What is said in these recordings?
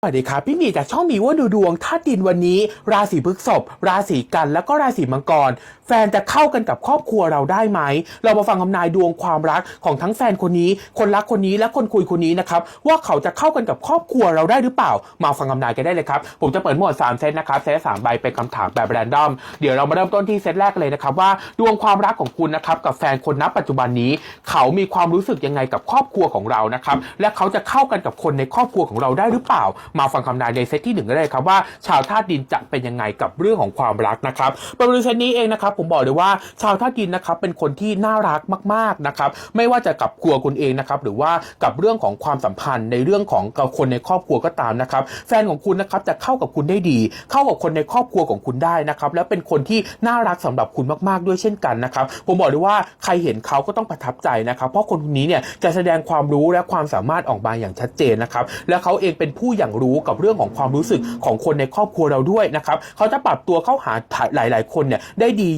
สวัสดีครับพี่มีจากช่องมีว่าดูดวงธาตุดินวันนี้ ราศีพฤษภราศีกันแล้วก็ราศีมังกร แฟนจะเข้ากันกับครอบครัวเราได้ไหม เรามาฟังคำนายดวงความรักของทั้งแฟนคนนี้ คนรักคนนี้และคนคุยคนนี้นะครับว่าเขาจะเข้ากันกับครอบครัวเราได้หรือเปล่า มาฟังคำนายกันได้เลยครับผมจะเปิดหมวด3เซตนะครับเซตสามใบเป็นคำถามแบบแรนดอมเดี๋ยวเรามาเริ่มต้นที่เซตแรกเลยนะครับว่าดวงความรักของคุณนะครับกับแฟนคนณปัจจุบันนี้ เขามีความรู้สึกยังไงกับครอบครัวของเรานะครับและเขาจะเข้ากันกับคนในครอบครัวของเราได้หรือเปล่ามาฟังคำนายในเซตที่หนึ่งก็ได้ครับว่า ชาวธาตุดินจะเป็นยังไงกับเรื่องของความรักนะครับบริษัทนี้เองนะครับผมบอกเลยว่าชาวธาตุดินนะครับเป็นคนที่น่ารักมากๆนะครับไม่ว่าจะกับครัวคุณเองนะครับหรือว่ากับเรื่องของความสัมพันธ์ในเรื่องของกับคนในครอบครัวก็ตามนะครับแฟนของคุณนะครับจะเข้ากับคุณได้ดี เข้ากับคนในครอบครัวของคุณได้นะครับแล้วเป็นคนที่น่ารักสำหรับคุณมากๆด้วยเช่นกันนะครับผมบอกเลยว่าใครเห็นเขาก็ต้องประทับใจนะครับเพราะคนคนนี้เนี่ยจะแสดงความรู้และความสามารถออกมาอย่างชัดเจนนะครับและเขาเองเป็นผู้อย่างรู้กับเรื่องของความรู้สึกของคนในครอบครัวเราด้วยนะครับเขาจะปรับตัวเข้าหาหลาย ๆ คนเนี่ยได้ดี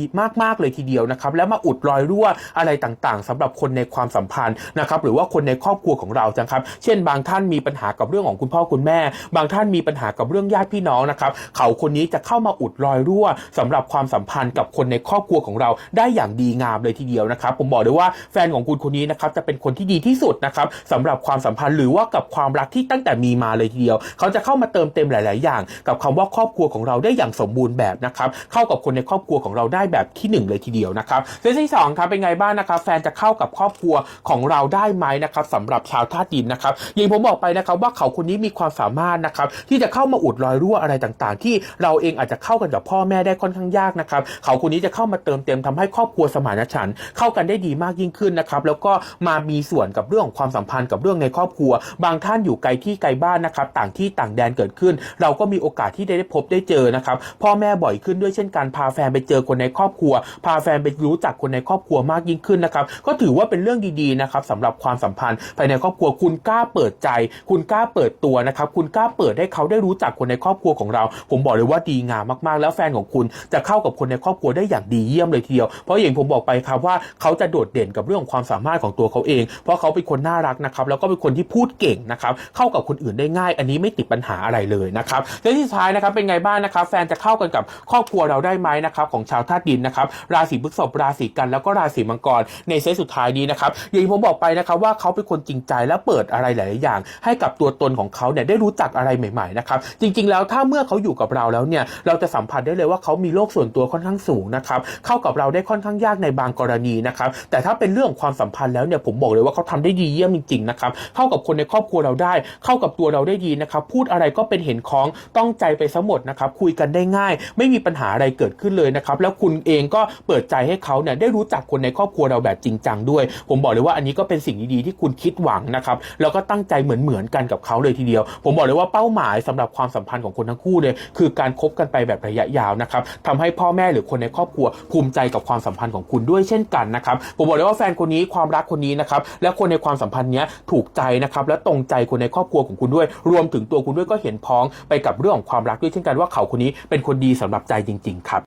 มากๆเลยทีเดียวนะครับแล้วมาอุดรอยรั่วอะไรต่างๆสำหรับคนในความสัมพันธ์นะครับหรือว่าคนในครอบครัวของเรานะครับเช่น บางท่านมีปัญหากับเรื่องของคุณพ่อคุณแม่ บางท่านมีปัญหากับเรื่องญาติพี่น้องนะครับเขาคนนี้จะเข้ามาอุดรอยรั่วสำหรับความสัมพันธ์กับคนในครอบครัวของเราได้อย่างดีงามเลยทีเดียวนะครับ ผมบอกเลยว่าแฟนของคุณคนนี้นะครับจะเป็นคนที่ดีที่สุดนะครับสำหรับความสัมพันธ์หรือว่ากับความรักที่ตั้งแต่มีมาเลยทีเดียวเขาจะเข้ามาเติมเต็มหลาย ๆ อย่าง กับคำว่าครอบครัวของเราได้อย่างสมบูรณ์แบบนะครับเข้ากับคนในครอบครัวของเราได้แบบที่หนึ่งเลยทีเดียวนะครับเรื่องที่สองครับเป็นไงบ้างนะครับแฟนจะเข้ากับครอบครัวของเราได้ไหมนะครับสำหรับชาวธาตุดินนะครับอย่างผมบอกไปนะครับว่าเขาคนนี้มีความสามารถนะครับที่จะเข้ามาอุดรอยรั่วอะไรต่าง ๆ ที่เราเองอาจจะเข้ากันกับพ่อแม่ได้ค่อนข้างยากนะครับเขาคนนี้จะเข้ามาเติมเต็มทำให้ครอบครัวสมานฉันท์เข้ากันได้ดีมากยิ่งขึ้นนะครับแล้วก็มามีส่วนกับเรื่องของความสัมพันธ์กับเรื่องในครอบครัว บางท่านอยู่ไกลที่ไกลบ้านนะครับต่างที่ต่างแดนเกิดขึ้น เราก็มีโอกาสที่ได้พบได้เจอนะครับพ่อแม่บ่อยขึ้นด้วยเช่นการพาแฟนไปเจอคนในครอบครัว พาแฟนไปรู้จักคนในครอบครัวมากยิ่งขึ้นนะครับก็ถือว่าเป็นเรื่องดีๆนะครับสำหรับความสัมพันธ์ ภายในครอบครัวคุณกล้าเปิดใจ คุณกล้าเปิดตัวนะครับคุณกล้าเปิดให้เขาได้รู้จักคนในครอบครัวของเรา ผมบอกเลยว่าดีงามมากๆ แล้วแฟนของคุณจะเข้ากับคนในครอบครัวได้อย่างดีเยี่ยมเลยทีเดียว เพราะอย่างผมบอกไปครับว่าเขาจะโดดเด่นกับเรื่องของความสามารถของตัวเขาเอง เพราะเขาเป็นคนน่ารักนะครับแล้วก็เป็นคนที่พูดเก่งนะครับเข้ากับคนอื่นได้ง่าย อันนี้ไม่ติดปัญหาอะไรเลยนะครับและที่สุดท้ายนะครับเป็นไงบ้างนะครับ แฟนจะเข้ากันกับครอบครัวเราได้ไหมนะครับของชาวธาตุดินนะครับราศีพฤษภราศีกันแล้วก็ราศีมังกรในเซตสุดท้ายนี้นะครับอย่างที่ผมบอกไปนะครับว่าเขาเป็นคนจริงใจและเปิดอะไรหลาย ๆ อย่าง ให้กับตัวตนของเขาเนี่ยได้รู้จักอะไรใหม่ ๆ นะครับ จริง ๆ แล้วถ้าเมื่อเขาอยู่กับเราแล้วเนี่ยเราจะสัมผัสได้เลยว่าเขามีโลกส่วนตัวค่อนข้างสูงนะครับเข้ากับเราได้ค่อนข้างยากในบางกรณีนะครับแต่ถ้าเป็นเรื่องความสัมพันธ์แล้วเนี่ยผมบอกเลยว่าเขาทำได้ดีเยี่ยมจริง ๆ นะครับเข้ากับคนในครอบครัวเราได้ เข้ากับตัวเราได้ดีนะครับพูดอะไรก็เป็นเห็นของต้องใจไปซะหมดนะครับคุยกันได้ง่าย ไม่มีปัญหาอะไรเกิดขึ้นเลยนะครับแล้วคุณเองก็เปิดใจให้เขาเนี่ยได้รู้จักคนในครอบครัวเราแบบจริงจังด้วย ผมบอกเลยว่าอันนี้ก็เป็นสิ่งดีๆที่คุณคิดหวังนะครับแล้วก็ตั้งใจเหมือนๆกันกับเขาเลยทีเดียว ผมบอกเลยว่าเป้าหมายสำหรับความสัมพันธ์ของคนทั้งคู่เลยคือการคบกันไปแบบระยะยาวนะครับทำให้พ่อแม่หรือคนในครอบครัว ภูมิใจกับความสัมพันธ์ของคุณด้วยเช่นกันนะครับผมบอกเลยว่าแฟนคนนี้ความรักคนนี้นะครับและคนในความสัมพันธ์เนี้ยถูกใจนะครับและตรงใจคนในครอบครัวของคุณด้วย รวมถึงตัวคุณด้วยก็เห็นพ้องไปกับเรื่องของความรักด้วยเช่นกันว่าเขาคนนี้เป็นคนดีสำหรับใจจริง ๆ ครับ